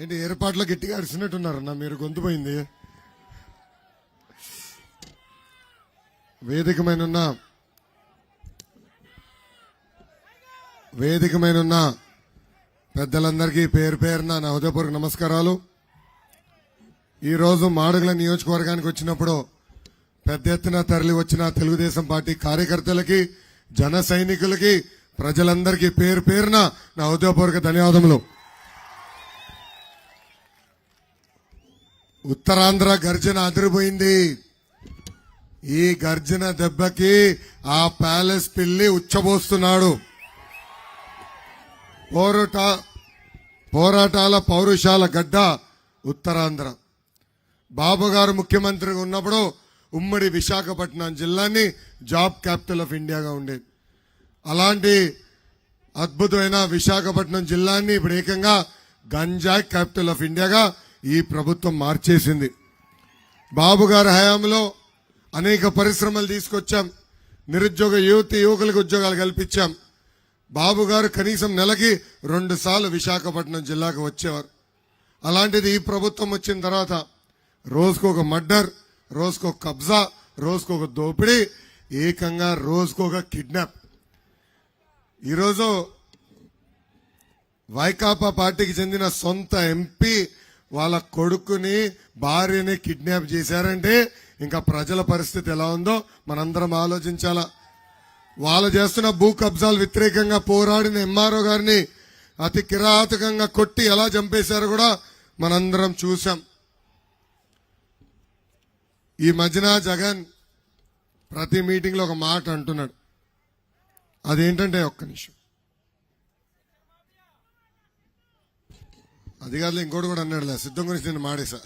ఏంటి ఏర్పాట్లో గట్టిగా అరిచినట్టున్నారన్న మీరు గొంతుపోయింది వేదికమైన వేదికమైనున్న పెద్దలందరికీ పేరు పేరున నా హృదయపూర్వక నమస్కారాలు. ఈరోజు మాడుగుల నియోజకవర్గానికి వచ్చినప్పుడు పెద్ద ఎత్తున తరలి వచ్చిన తెలుగుదేశం పార్టీ కార్యకర్తలకి జన సైనికులకి ప్రజలందరికీ పేరు పేరున నా హృదయపూర్వక ధన్యవాదములు. ఉత్తరాంధ్ర గర్జన అదిరిపోయింది. ఈ గర్జన దెబ్బకి ఆ ప్యాలెస్ పిల్లి ఉచ్చబోస్తున్నాడు. పోరాట పోరాటాల పౌరుషాల గడ్డ ఉత్తరాంధ్ర. బాబు గారు ముఖ్యమంత్రిగా ఉన్నప్పుడు ఉమ్మడి విశాఖపట్నం జిల్లాని జాబ్ క్యాపిటల్ ఆఫ్ ఇండియాగా ఉండేది అలాంటి అద్భుతమైన విశాఖపట్నం జిల్లాని ఇప్పుడు ఏకంగా గంజాయ్ క్యాపిటల్ ఆఫ్ ఇండియాగా ఈ ప్రభుత్వం మార్చేసింది. బాబు గారి హయాంలో అనేక పరిశ్రమలు తీసుకొచ్చాం. నిరుద్యోగ యువతి యువకులకు ఉద్యోగాలు కల్పించాం. బాబు గారు కనీసం నెలకి రెండు సార్లు విశాఖపట్నం జిల్లాకు వచ్చేవారు. అలాంటిది ఈ ప్రభుత్వం వచ్చిన తర్వాత రోజుకు ఒక మర్డర్ రోజుకు ఒక కబ్జా రోజుకు ఒక దోపిడీ ఏకంగా రోజుకు ఒక కిడ్నాప్. ఈరోజు వైకాపా పార్టీకి చెందిన సొంత ఎంపీ వాళ్ళ కొడుకుని భార్యని కిడ్నాప్ చేశారంటే ఇంకా ప్రజల పరిస్థితి ఎలా ఉందో మనందరం ఆలోచించాలా. వాళ్ళు చేస్తున్న భూ కబ్జాలు వ్యతిరేకంగా పోరాడిన ఎంఆర్ఓ గారిని అతి కిరాతకంగా కొట్టి ఎలా చంపేశారో కూడా మనందరం చూసాం ఈ మధ్యన జగన్ ప్రతి మీటింగ్లో ఒక మాట అంటున్నాడు. అదేంటంటే ఒక్క నిమిషం. అధికారులు ఇంకోటి కూడా అన్నాడులే. సిద్ధం గురించి నేను మాడేశా.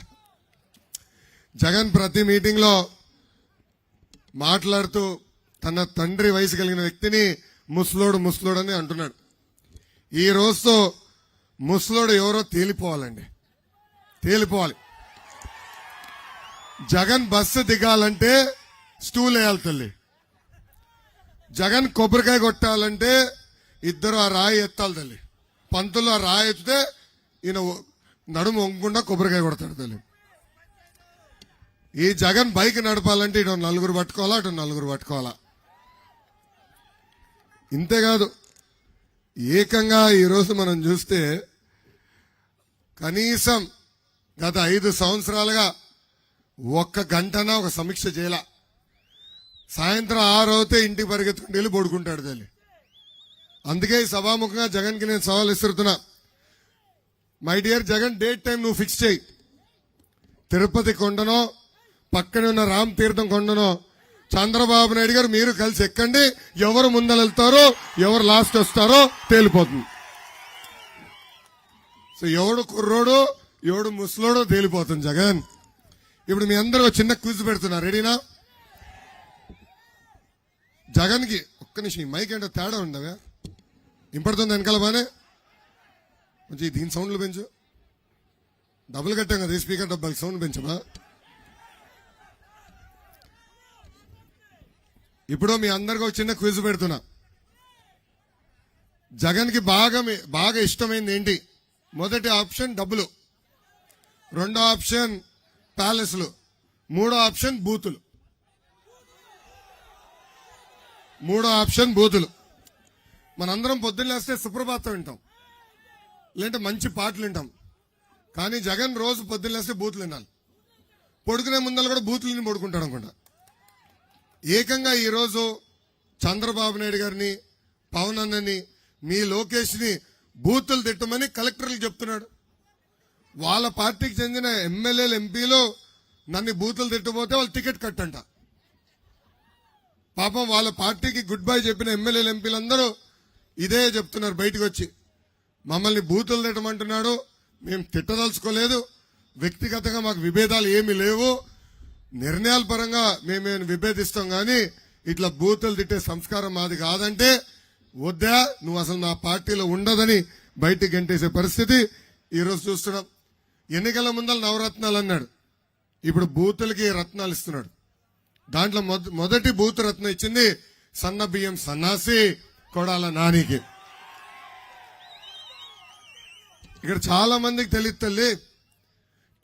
జగన్ ప్రతి మీటింగ్లో మాట్లాడుతూ తన తండ్రి వయసు కలిగిన వ్యక్తిని ముసలోడు ముసలోడు అని అంటున్నాడు. ఈ రోజుతో ముసలోడు ఎవరో తేలిపోవాలండి. తేలిపోవాలి. జగన్ బస్సు దిగాలంటే స్టూల్ వేయాలి తల్లి. జగన్ కొబ్బరికాయ కొట్టాలంటే ఇద్దరు ఆ రాయి ఎత్తాలి తల్లి. పంతులు ఆ రాయి ఎత్తితే ఈయన నడుము వంగకుండా కొబ్బరికాయ కొడతాడు తల్లి. ఈ జగన్ బైక్ నడపాలంటే ఇటు నలుగురు పట్టుకోవాలా అటు నలుగురు పట్టుకోవాలా? ఇంతేకాదు ఏకంగా ఈరోజు మనం చూస్తే కనీసం గత ఐదు సంవత్సరాలుగా ఒక్క గంటన ఒక సమీక్ష చేయాల. సాయంత్రం ఆరు అవుతే ఇంటికి పరిగెత్తుకుంటూ వెళ్ళి పడుకుంటాడు తల్లి. అందుకే సభాముఖంగా జగన్కి నేను సవాల్ ఇస్తున్నా my dear Jagan date time నువ్వు ఫిక్స్ చేయి. తిరుపతి కొండనో పక్కనే ఉన్న రామ్ తీర్థం కొండనో చంద్రబాబు నాయుడు గారు మీరు కలిసి ఎక్కండి. ఎవరు ముందర వెళ్తారో ఎవరు లాస్ట్ వస్తారో తేలిపోతుంది. సో ఎవడు కుర్రోడు ఎవడు ముసలోడో తేలిపోతుంది జగన్. ఇప్పుడు మీ అందరూ ఒక చిన్న క్విజ్ పెడుతున్నా. రెడీనా జగన్కి ఒక్క నిమిషం ఈ మైక్ అంటే తేడా ఉండవా ఇంపడుతుంది వెనకాల బానే మంచి దీని సౌండ్లు పెంచు. డబ్బులు కట్టాం కదా స్పీకర్ డబ్బాకి సౌండ్ పెంచమా? ఇప్పుడు మీ అందరికీ ఒక చిన్న క్విజ్ పెడుతున్నా. జగన్కి బాగా మీ- బాగా ఇష్టమైంది ఏంటి? మొదటి ఆప్షన్ డబ్బులు. రెండో ఆప్షన్ ప్యాలెస్లు. మూడో ఆప్షన్ బూతులు. మూడో ఆప్షన్ బూతులు. మనందరం పొద్దున్నేస్తే సుప్రభాతం వింటాం. లేదంటే మంచి పాటలు వింటాం. కానీ జగన్ రోజు పొద్దున్నేస్తే బూతులు వినాలి. పొడుకునే ముందర కూడా బూతులని పడుకుంటాడు అనుకుంటా. ఏకంగా ఈరోజు చంద్రబాబు నాయుడు గారిని పవన్ అన్నని మీ లోకేష్ని బూతులు తిట్టమని కలెక్టర్లు చెప్తున్నాడు. వాళ్ళ పార్టీకి చెందిన ఎమ్మెల్యేలు ఎంపీలు నన్ను బూతులు తిట్టబోతే వాళ్ళు టికెట్ కట్టంట. పాపం వాళ్ళ పార్టీకి గుడ్ బై చెప్పిన ఎమ్మెల్యేలు ఎంపీలందరూ ఇదే చెప్తున్నారు బయటకు వచ్చి. మమ్మల్ని బూతులు తిట్టమంటున్నాడు. మేము తిట్టదలుచుకోలేదు. వ్యక్తిగతంగా మాకు విభేదాలు ఏమీ లేవు. నిర్ణయాల పరంగా మేమేమైనా విభేదిస్తాం కానీ ఇట్లా బూతులు తిట్టే సంస్కారం మాది కాదంటే వద్దా నువ్వు అసలు నా పార్టీలో ఉండదని బయటికి గంటేసే పరిస్థితి. ఈరోజు చూస్తున్నాం. ఎన్నికల ముందర నవరత్నాలు అన్నాడు. ఇప్పుడు బూతులకి రత్నాలు ఇస్తున్నాడు. దాంట్లో మొద- మొదటి బూతు రత్నం ఇచ్చింది సన్న బియ్యం సన్నాసి కొడాల నానికి. ఇక్కడ చాలా మందికి తెలియదు తల్లి.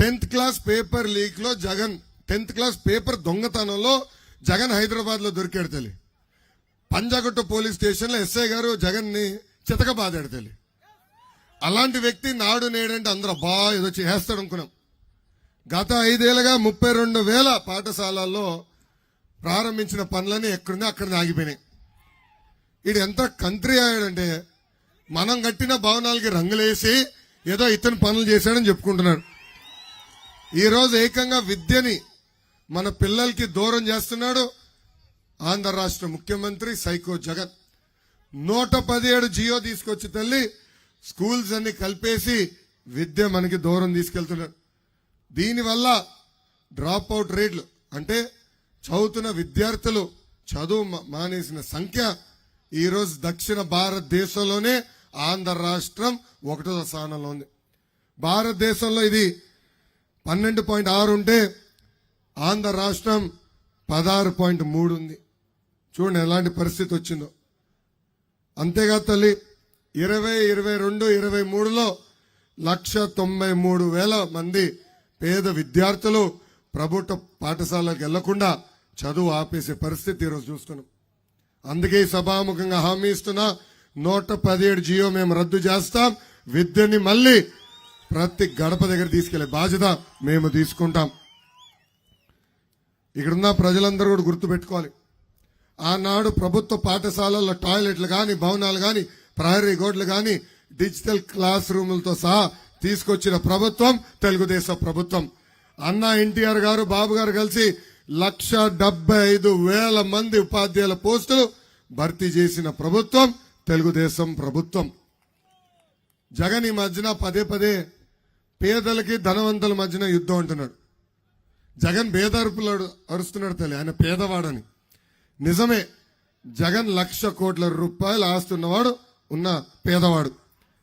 టెన్త్ క్లాస్ పేపర్ లీక్లో జగన్ టెన్త్ క్లాస్ పేపర్ దొంగతనంలో జగన్ హైదరాబాద్లో దొరికాడు తల్లి. పంజాగుట్ట పోలీస్ స్టేషన్లో ఎస్ఐ గారు జగన్ని చితక బాదాడు తల్లి. అలాంటి వ్యక్తి నాడు నేడంటే అందరూ బా ఏదో చేస్తాడు అనుకున్నాం. గత ఐదేళ్ళుగా ముప్పై రెండు వేల పాఠశాలల్లో ప్రారంభించిన పనులని ఎక్కడున్నా అక్కడ ఆగిపోయినాయి. ఇది ఎంత కంట్రీ అయ్యాడంటే మనం కట్టిన భవనాలకి రంగులేసి ఏదో ఇతను పనులు చేశాడని చెప్పుకుంటున్నాడు. ఈరోజు ఏకంగా విద్యని మన పిల్లలకి దూరం చేస్తున్నాడు ఆంధ్ర రాష్ట్ర ముఖ్యమంత్రి సైకో జగన్. నూట పదిహేడు జియో తీసుకొచ్చి తల్లి స్కూల్స్ అన్ని కలిపేసి విద్య మనకి దూరం తీసుకెళ్తున్నాడు. దీనివల్ల డ్రాప్ అవుట్ రేట్లు అంటే చదువుతున్న విద్యార్థులు చదువు మానేసిన సంఖ్య ఈరోజు దక్షిణ భారతదేశంలోనే ఆంధ్ర రాష్ట్రం ఒకటో స్థానంలో ఉంది. భారతదేశంలో ఇది పన్నెండు పాయింట్ ఆరు ఉంటే ఆంధ్ర రాష్ట్రం పదహారు పాయింట్ మూడు ఉంది. చూడండి ఎలాంటి పరిస్థితి వచ్చిందో. అంతేగా తల్లి ఇరవై ఇరవై రెండు ఇరవై మూడులో లక్ష తొంభై మూడు వేల మంది పేద విద్యార్థులు ప్రభుత్వ పాఠశాలకు వెళ్ళకుండా చదువు ఆపేసే పరిస్థితి ఈరోజు చూస్తున్నాం. అందుకే సభాముఖంగా హామీ ఇస్తున్నా నూట పదిహేడు జియో మేము రద్దు చేస్తాం. విద్యని మళ్ళీ ప్రతి గడప దగ్గర తీసుకెళ్ళే బాధ్యత మేము తీసుకుంటాం. ఇక్కడున్న ప్రజలందరూ కూడా గుర్తుపెట్టుకోవాలి. ఆనాడు ప్రభుత్వ పాఠశాలల్లో టాయిలెట్లు కానీ భవనాలు కానీ ప్రహరీ గోడ్లు కానీ డిజిటల్ క్లాస్ రూములతో సహా తీసుకొచ్చిన ప్రభుత్వం తెలుగుదేశం ప్రభుత్వం. అన్న ఎన్టీఆర్ గారు బాబు గారు కలిసి లక్ష ఐదు వేల మంది ఉపాధ్యాయుల పోస్టులు భర్తీ చేసిన ప్రభుత్వం తెలుగుదేశం ప్రభుత్వం. జగన్ ఈ మధ్యన పదే పదే పేదలకి ధనవంతుల మధ్యన యుద్ధం అంటున్నాడు. జగన్ బేదరుపులు అరుస్తున్నాడు తల్లి ఆయన పేదవాడని. నిజమే జగన్ లక్ష కోట్ల రూపాయలు ఆస్తున్నవాడు ఉన్న పేదవాడు.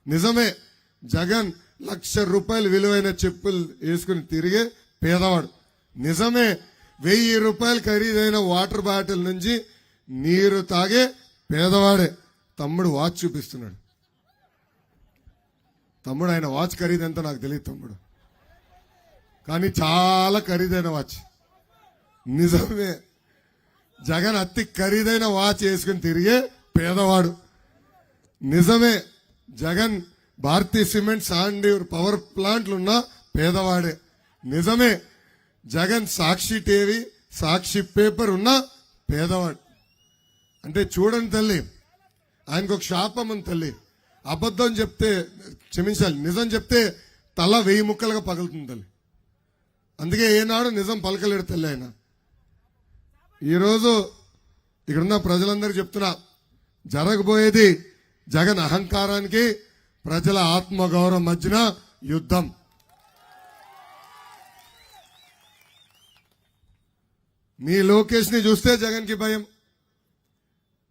నిజమే జగన్ లక్ష రూపాయలు విలువైన చెప్పులు వేసుకుని తిరిగే పేదవాడు. నిజమే వెయ్యి రూపాయలు ఖరీదైన వాటర్ బాటిల్ నుంచి నీరు తాగే పేదవాడే. తమ్ముడు వాచ్ చూపిస్తున్నాడు. తమ్ముడు ఆయన వాచ్ ఖరీదంతా నాకు తెలియదు తమ్ముడు. కానీ చాలా ఖరీదైన వాచ్. నిజమే. జగన్ అతి ఖరీదైన వాచ్ వేసుకుని తిరిగే పేదవాడు. నిజమే. Jagan Bharathi cement sand power ప్లాంట్లు ఉన్న పేదవాడే. నిజమే. జగన్ సాక్షి టీవీ సాక్షి పేపర్ ఉన్న పేదవాడు. అంటే చూడండి తల్లి ఆయనకు ఒక శాపం ఉంది తల్లి. అబద్ధం చెప్తే క్షమించాలి. నిజం చెప్తే తల వెయ్యి ముక్కలుగా పగులుతుంది తల్లి. అందుకే ఏనాడు నిజం పలకలేడు తల్లి ఆయన. ఈరోజు ఇక్కడున్న ప్రజలందరికీ చెప్తున్నా జరగబోయేది జగన్ అహంకారానికి ప్రజల ఆత్మగౌరవం మధ్యన యుద్ధం. మీ లోకేష్ని చూస్తే జగన్కి భయం.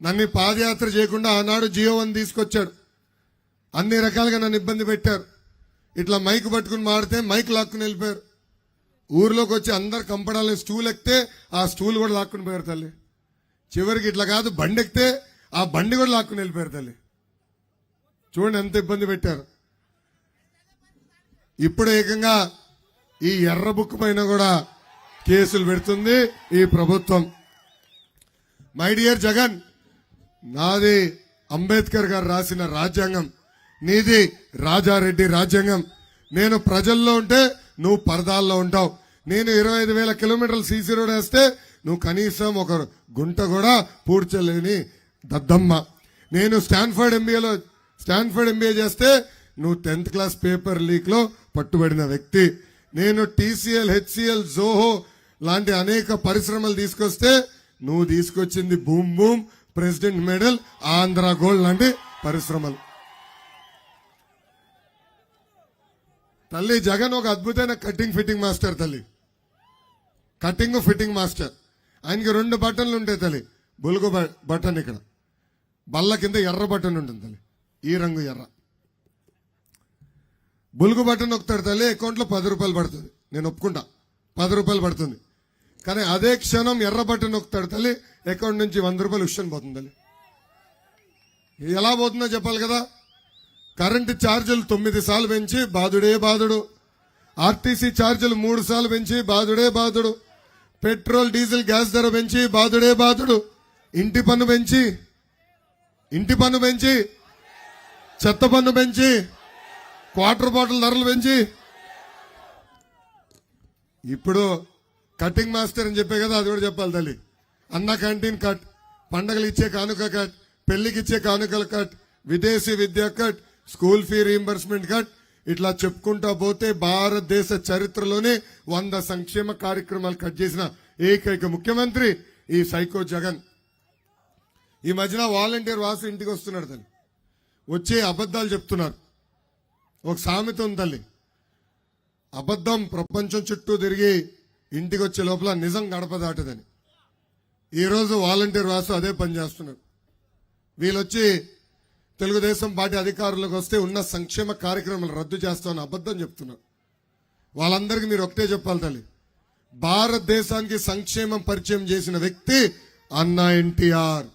నన్ను పాదయాత్ర చేయకుండా ఆనాడు జియో వన్ తీసుకొచ్చాడు. అన్ని రకాలుగా నన్ను ఇబ్బంది పెట్టారు. ఇట్లా మైక్ పట్టుకుని మాడితే మైక్ లాక్కుని వెళ్ళిపోయారు. ఊర్లోకి వచ్చి అందరు కంపడాలని స్టూల్ ఎక్కితే ఆ స్టూల్ కూడా లాక్కుని పోయారు తల్లి. చివరికి ఇట్లా కాదు బండి ఎక్కితే ఆ బండి కూడా లాక్కుని వెళ్ళిపోయారు తల్లి. చూడండి ఎంత ఇబ్బంది పెట్టారు. ఇప్పుడు ఏకంగా ఈ ఎర్ర బుక్ పైన కూడా కేసులు పెడుతుంది ఈ ప్రభుత్వం. మై డియర్ జగన్ నాది అంబేద్కర్ గారు రాసిన రాజ్యాంగం. నీది రాజారెడ్డి రాజ్యాంగం. నేను ప్రజల్లో ఉంటే నువ్వు పరదాల్లో ఉంటావు. నేను ఇరవై ఐదు వేల కిలోమీటర్లు సీసీ రోడ్ వేస్తే నువ్వు కనీసం ఒక గుంట కూడా పూడ్చలేని దద్దమ్మ. నేను స్టాన్ఫర్డ్ ఎంబీఏలో స్టాన్ఫర్డ్ ఎంబీఏ చేస్తే నువ్వు టెన్త్ క్లాస్ పేపర్ లీక్లో పట్టుబడిన వ్యక్తి. నేను టీసీఎల్ హెచ్సిఎల్ జోహో లాంటి అనేక పరిశ్రమలు తీసుకొస్తే నువ్వు తీసుకొచ్చింది boom boom president medal Andhra gold లాంటి పరిశ్రమలు. తల్లి జగన్ ఒక అద్భుతమైన కటింగ్ ఫిట్టింగ్ మాస్టర్ తల్లి. Cutting fitting master. ఆయనకి రెండు బటన్లు ఉంటాయి తల్లి. బులుగు బ- బటన్ ఇక్కడ. బల్ల కింద ఎర్ర బటన్ ఉంటుంది తల్లి. ఈ రంగు ఎర్ర. బులుగు బటన్ నొక్కుతాడు తల్లి అకౌంట్లో పది రూపాయలు పడుతుంది. నేను ఒప్పుకుంటా. పది రూపాయలు పడుతుంది. కానీ అదే క్షణం ఎర్ర నొక్కుతాడు తల్లి. అకౌంట్ నుంచి వంద రూపాయలు ఉషన్ పోతుంది తల్లి. ఎలా పోతుందో చెప్పాలి కదా? కరెంటు ఛార్జీలు తొమ్మిది సార్లు పెంచి బాధుడే బాధుడు. ఆర్టీసీ ఛార్జీలు మూడు సార్లు పెంచి బాధుడే బాధుడు. పెట్రోల్ డీజిల్ గ్యాస్ ధర పెంచి బాధుడే బాధుడు. ఇంటి పన్ను పెంచి ఇంటి పన్ను పెంచి చెత్త పన్ను పెంచి క్వార్టర్ బాటిల్ ధరలు పెంచి. ఇప్పుడు కటింగ్ మాస్టర్ అని చెప్పే కదా అది కూడా చెప్పాలి తల్లి. అన్న క్యాంటీన్ కట్ పండగలు ఇచ్చే కానుక కట్ పెళ్ళికి ఇచ్చే కానుకల కట్ విదేశీ విద్య cut school fee reimbursement cut ఇట్లా చెప్పుకుంటా పోతే భారతదేశ చరిత్రలోనే వంద సంక్షేమ కార్యక్రమాలు కట్ చేసిన ఏకైక ముఖ్యమంత్రి ఈ సైకో జగన్. ఈ మధ్యన వాలంటీర్ వాసు ఇంటికి వస్తున్నాడు తల్లి. వచ్చే అబద్ధాలు చెప్తున్నారు. ఒక సామెత ఉంది తల్లి. అబద్ధం ప్రపంచం చుట్టూ తిరిగి ఇంటికి వచ్చే లోపల నిజం గడప దాటదని. ఈరోజు వాలంటీర్ వాసు అదే పనిచేస్తున్నారు వీళ్ళొచ్చి తెలుగుదేశం పార్టీ అధికారులకు వస్తే ఉన్న సంక్షేమ కార్యక్రమాలు రద్దు చేస్తామని అబద్ధం చెప్తున్నారు. వాళ్ళందరికీ మీరు ఒకటే చెప్పాలి తల్లి. భారతదేశానికి సంక్షేమం పరిచయం చేసిన వ్యక్తి అన్నా ఎన్టీఆర్.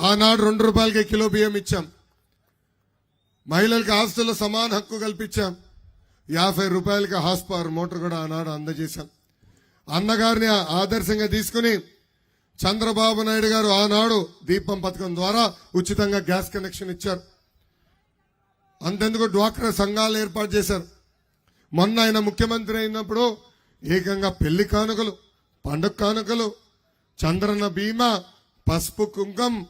ఆనాడు రెండు రూపాయలకే కిలో బియ్యం ఇచ్చాం. మహిళలకు ఆస్తుల్లో సమాన హక్కు కల్పించాం. యాభై రూపాయలకి హార్స్ పవర్ మోటార్ కూడా ఆనాడు అందజేశాం. అన్నగారిని ఆదర్శంగా తీసుకుని చంద్రబాబు నాయుడు గారు ఆనాడు దీపం పథకం ద్వారా ఉచితంగా గ్యాస్ కనెక్షన్ ఇచ్చారు. అంతెందుకు డ్వాక్రా సంఘాలు ఏర్పాటు చేశారు. మొన్న ఆయన ముఖ్యమంత్రి అయినప్పుడు ఏకంగా పెళ్ళి కానుకలు పండుగ కానుకలు చంద్రన్న బీమా పసుపు కుంకం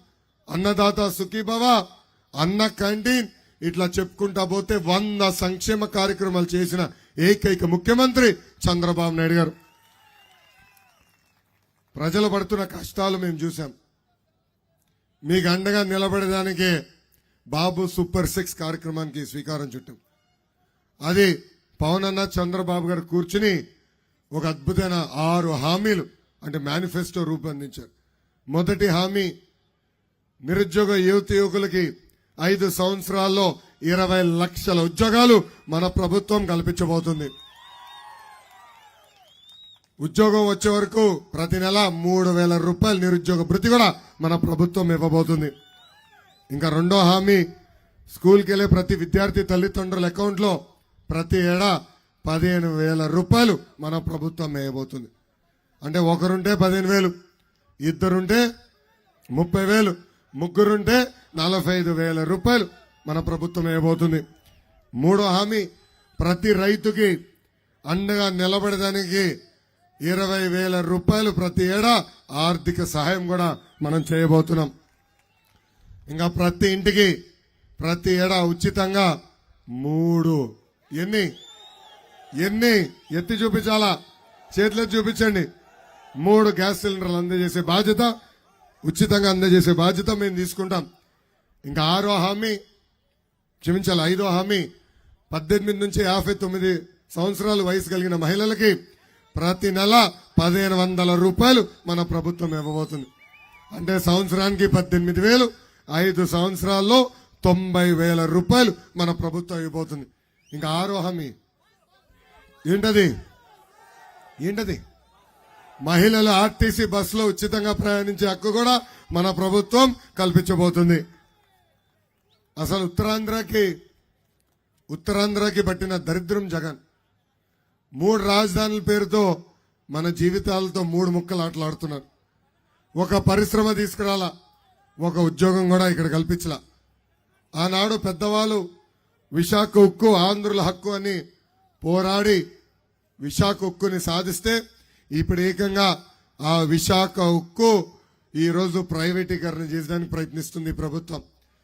అన్నదాత సుఖీభవ అన్న క్యాంటీన్ ఇట్లా చెప్పుకుంటా పోతే వంద సంక్షేమ కార్యక్రమాలు చేసిన ఏకైక ముఖ్యమంత్రి చంద్రబాబు నాయుడు గారు. ప్రజలు పడుతున్న కష్టాలు మేము చూసాం మీకు అండగా నిలబడడానికి బాబు సూపర్ సిక్స్ కార్యక్రమానికి శ్రీకారం చుట్టాం. అది పవన్ అన్న చంద్రబాబు గారు కూర్చుని ఒక అద్భుతమైన ఆరు హామీలు అంటే మేనిఫెస్టో రూపొందించారు. మొదటి హామీ నిరుద్యోగ యువతి యువకులకి ఐదు సంవత్సరాల్లో ఇరవై లక్షల ఉద్యోగాలు మన ప్రభుత్వం కల్పించబోతుంది. ఉద్యోగం వచ్చే వరకు ప్రతి నెల మూడు వేల రూపాయల నిరుద్యోగ భృతి కూడా మన ప్రభుత్వం ఇవ్వబోతుంది. ఇంకా రెండో హామీ స్కూల్కి వెళ్ళే ప్రతి విద్యార్థి తల్లిదండ్రుల అకౌంట్లో ప్రతి ఏడా పదిహేను వేల రూపాయలు మన ప్రభుత్వం వేయబోతుంది అంటే ఒకరుంటే పదిహేను వేలు ఇద్దరుంటే ముప్పై వేలు ముగ్గురుంటే నలభై ఐదు వేల రూపాయలు మన ప్రభుత్వం వేయబోతుంది మూడో హామీ ప్రతి రైతుకి అండగా నిలబడడానికి ఇరవై వేల రూపాయలు ప్రతి ఏడా ఆర్థిక సహాయం కూడా మనం చేయబోతున్నాం. ఇంకా ప్రతి ఇంటికి ప్రతి ఏడా ఉచితంగా మూడు ఎన్ని? ఎన్ని? ఎత్తి చూపించాలా? చేతిలో చూపించండి. మూడు గ్యాస్ సిలిండర్లు అందజేసే బాధ్యత ఉచితంగా అందజేసే బాధ్యత మేము తీసుకుంటాం. ఇంకా ఆరో హామీ క్షమించాలి ఐదో హామీ పద్దెనిమిది నుంచి యాభై తొమ్మిది సంవత్సరాలు వయసు కలిగిన మహిళలకి ప్రతి నెల పదిహేను వందల రూపాయలు మన ప్రభుత్వం ఇవ్వబోతుంది. అంటే సంవత్సరానికి పద్దెనిమిది వేలు ఐదు సంవత్సరాల్లో తొంభై వేల రూపాయలు మన ప్రభుత్వం ఇవ్వబోతుంది. ఇంకా ఆరో హామీ. ఏంటది? ఏంటది? మహిళలు ఆర్టీసీ బస్సులో ఉచితంగా ప్రయాణించే హక్కు కూడా మన ప్రభుత్వం కల్పించబోతుంది. అసలు ఉత్తరాంధ్రకి ఉత్తరాంధ్రకి పట్టిన దరిద్రం జగన్. మూడు రాజధానుల పేరుతో మన జీవితాలతో మూడు ముక్కలు ఆటలాడుతున్నారు. ఒక పరిశ్రమ తీసుకురాలా ఒక ఉద్యోగం కూడా ఇక్కడ కల్పించలా. ఆనాడు పెద్దవాళ్ళు విశాఖ ఉక్కు ఆంధ్రుల హక్కు అని పోరాడి విశాఖ ఉక్కుని సాధిస్తే ఇప్పుడు ఏకంగా ఆ విశాఖ ఉక్కు ఈ రోజు ప్రైవేటీకరణ చేయడానికి ప్రయత్నిస్తుంది ప్రభుత్వం.